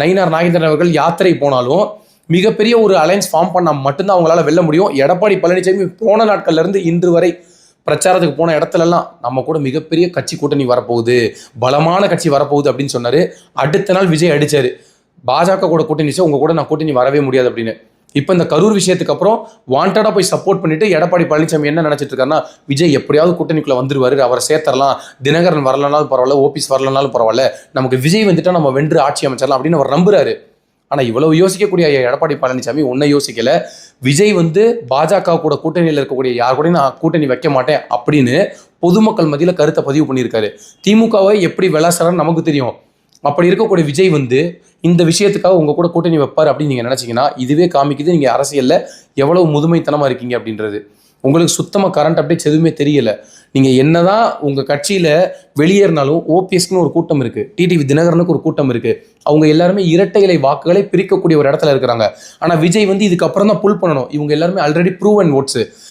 நயினார் நாகேந்திரன் அவர்கள் யாத்திரை போனாலும் மிகப்பெரிய ஒரு அலைன்ஸ் ஃபார்ம் பண்ணால் மட்டும்தான் அவங்களால வெல்ல முடியும். எடப்பாடி பழனிசாமி போன நாட்கள்ல இருந்து இன்று வரை பிரச்சாரத்துக்கு போன இடத்துலலாம் நம்ம கூட மிகப்பெரிய கட்சி கூட்டணி வரப்போகுது. பலமான கட்சி வரப்போகுது அப்படின்னு சொன்னார். அடுத்த நாள் விஜய் அடித்தார் பாஜக கூட கூட்டணி உங்கள் கூட நான் கூட்டணி வரவே முடியாது அப்படின்னு. இப்போ இந்த கரூர் விஷயத்துக்கு அப்புறம் வாண்டடாக போய் சப்போர்ட் பண்ணிட்டு எடப்பாடி பழனிசாமி என்ன நினச்சிட்டு இருக்காருன்னா விஜய் எப்படியாவது கூட்டணிக்குள்ளே வந்துருவாரு அவரை சேர்த்தரலாம் தினகரன் வரலனாலும் பரவாயில்ல ஓபிஸ் வரலனாலும் பரவாயில்ல நமக்கு விஜய் வந்துட்டா நம்ம வென்று ஆட்சி அமைச்சிடலாம் அப்படின்னு அவர் நம்புறாரு. ஆனால் இவ்வளவு யோசிக்கக்கூடிய எடப்பாடி பழனிசாமி ஒன்றை யோசிக்கல. விஜய் வந்து பாஜக கூட கூட்டணியில் இருக்கக்கூடிய யார் கூடயும் நான் கூட்டணி வைக்க மாட்டேன் அப்படின்னு பொதுமக்கள் மத்தியில் கருத்தை பதிவு பண்ணியிருக்காரு. திமுகவை எப்படி விளாசுறான்னு நமக்கு தெரியும். அப்படி இருக்கக்கூடிய விஜய் வந்து இந்த விஷயத்துக்காக உங்கள் கூட கூட்டணி வைப்பார் அப்படின்னு நீங்கள் நினச்சிங்கன்னா இதுவே காமிக்குது. நீங்கள் அரசியலில் எவ்வளவு முதுமைத்தனமாக இருக்கீங்க அப்படின்றது. உங்களுக்கு சுத்தமாக கரண்ட் அப்டேட்ஸ் எதுவுமே தெரியலை. நீங்கள் என்ன தான் உங்கள் கட்சியில் வெளியேறினாலும் ஓபிஎஸ்க்குன்னு ஒரு கூட்டம் இருக்குது டிடிவி தினகரனுக்கு ஒரு கூட்டம் இருக்குது அவங்க எல்லாருமே இரட்டை இலை வாக்குகளை பிரிக்கக்கூடிய ஒரு இடத்துல இருக்கிறாங்க. ஆனால் விஜய் வந்து இதுக்கப்புறம் தான் புல் பண்ணணும். இவங்க எல்லாருமே ஆல்ரெடி ப்ரூவ் அண்ட் ஓட்ஸ்